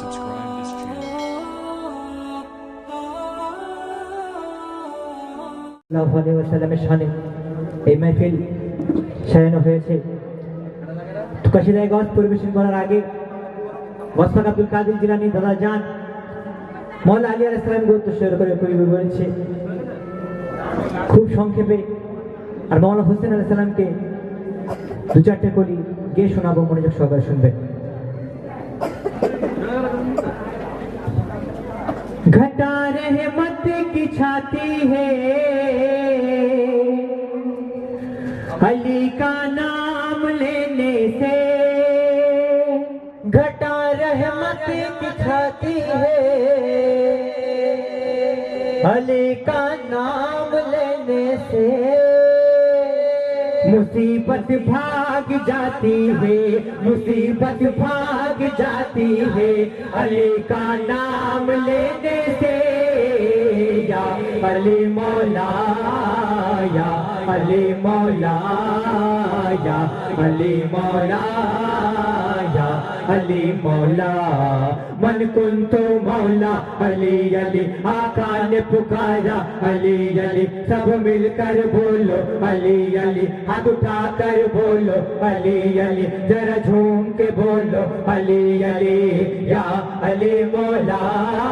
Subscribe this channel. এই সাজানো হয়েছে। পরিবেশন করার আগে মোস্তাক আব্দুল কাদের জিলানি দাদা যান মৌলা আলী আলাইহিস সালাম গুরুত্ব শেয়ার করে খুব সংক্ষেপে আর মৌলা হোসেন আলাইহিস সালামকে দু চারটে কলি গিয়ে শোনাবো, মনোযোগ সহকারে শুনবেন। گھٹا رحمت کی چھاتی ہے علی کا نام لینے سے گھٹا رحمت کی چھاتی ہے علی کا نام مصیبت بھاگ جاتی ہے، مصیبت بھاگ جاتی ہے۔ علی کا نام لینے سے یا علی مولا یا علی مولا یا علی مولا یا علی مولا، من کن تو مولا، علی علی، آقا نے پکارا، علی علی، سب مل کر بولو، علی علی، ہاتھ اٹھا کر بولو، علی علی، ذرا جھوم کے بولو، علی علی، یا علی مولا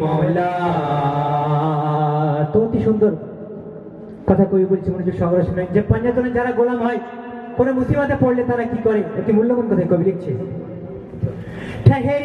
মৌলা। তো অতি সুন্দর কথা কই বলছি মনে হচ্ছে সংগ্রহ শুনে যে পাঞ্জাতনে যারা গোলাম হয়, কোনো মুসিবাতে পড়লে তারা কি করে? একটি মূল্যবান কথা কবি লিখছে। ঠেহের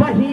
বহি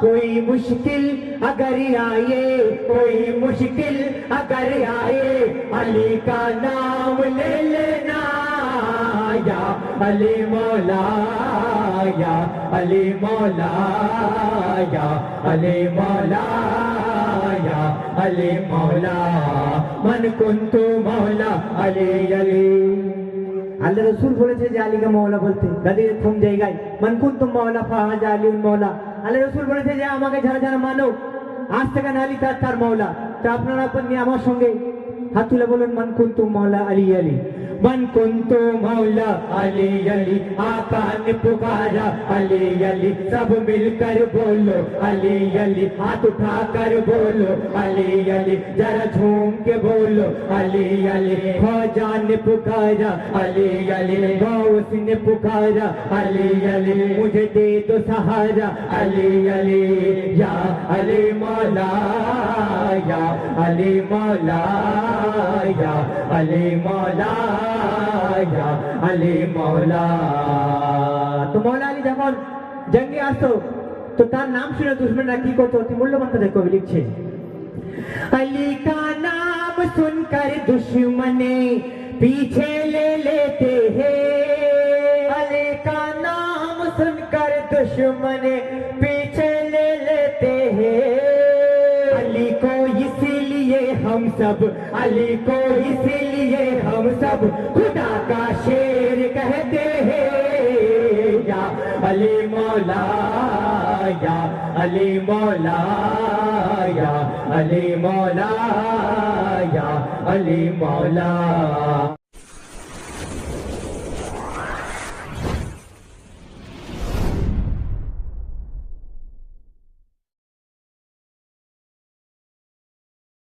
کوئی مشکل اگر آئے، کوئی مشکل اگر آئے، علی کا نام لے لینا، یا علی مولا، یا علی مولا، یا علی مولا، یا علی مولا، من کن تو مولا علی علی۔ আল্লাহ রসুল বলেছে যে আলীকে মহলা বলতে, গাদির থম জায়গায় মানকুন তুম মহলা ফাহাজ আলী মহলা আল্লাহ রসুল বলেছে যে আমাকে যারা যারা মানো, আজ থেকে আলী তার তার মৌলা তা আপনারা আপনি আমার সঙ্গে হাত তুলে বলুন، মান কুন্তু মৌলা আলী আলী। মান কুন্তু মৌলা علی علی آقا نے پکارا علی علی سب مل کر بولو علی علی ہاتھ اٹھا کر بولو علی علی ذرا جھوم کے بولو علی علی خواجہ نے پکارا علی علی غوث نے پکارا علی علی مجھے دے تو سہارا علی علی یا علی مولا یا علی مولا یا علی مولا. یا علی مولا তো মৌলা আলী যখন تو تار نام شنے নাম শুনে کو تو؟ تی ملو منتر دیکھو بلک چھے۔ علی کا نام سن کر دشمن پیچھے لے لیتے ہیں۔ علی کا نام سن کر دشمنے پیچھے ہم سب علی کو اسی لیے ہم سب خدا کا شیر کہتے ہیں۔ یا علی مولا، یا علی مولا، یا علی مولا، یا علی مولا۔